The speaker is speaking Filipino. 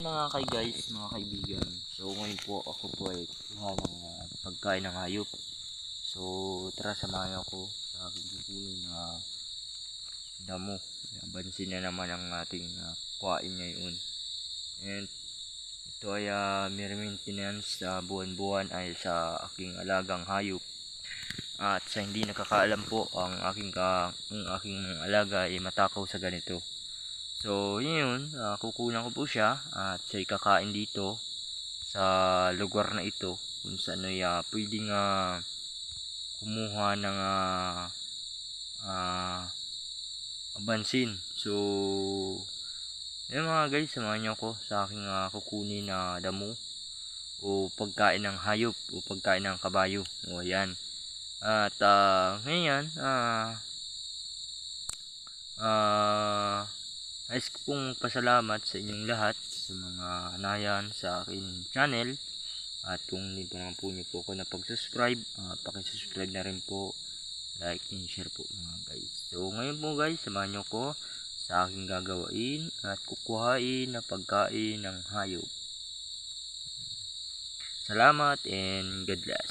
Mga kay guys, mga kaibigan. So ngayon po ako po ay kuha ng ah, pagkain ng hayop. So tara samahan ako sa kukunin na damo. Bansin na naman ang ating uh, kuhain ngayon. And ito ay uh, mere maintenance sa buwan-buwan ay sa aking alagang hayop. At sa hindi nakakaalam po, ang aking ka, ang aking alaga ay matakaw sa ganito. So, yun, uh, kukunan ko po siya at siya kakain dito sa lugar na ito kung saan ay uh, pwedeng uh, kumuha ng uh, uh, abansin. So, yun mga guys, samahan niyo ako sa aking uh, kukunin na damo o pagkain ng hayop o pagkain ng kabayo. O yan. At uh, ngayon, ah ah Nais ko pong pasalamat sa inyong lahat sa mga nayan sa akin channel. At kung hindi pa naman po niyo po ako napag-subscribe, uh, pakisubscribe na rin po. Like and share po mga guys. So ngayon po guys, samahan niyo ko sa aking gagawain at kukuhain na pagkain ng hayop. Salamat and God bless.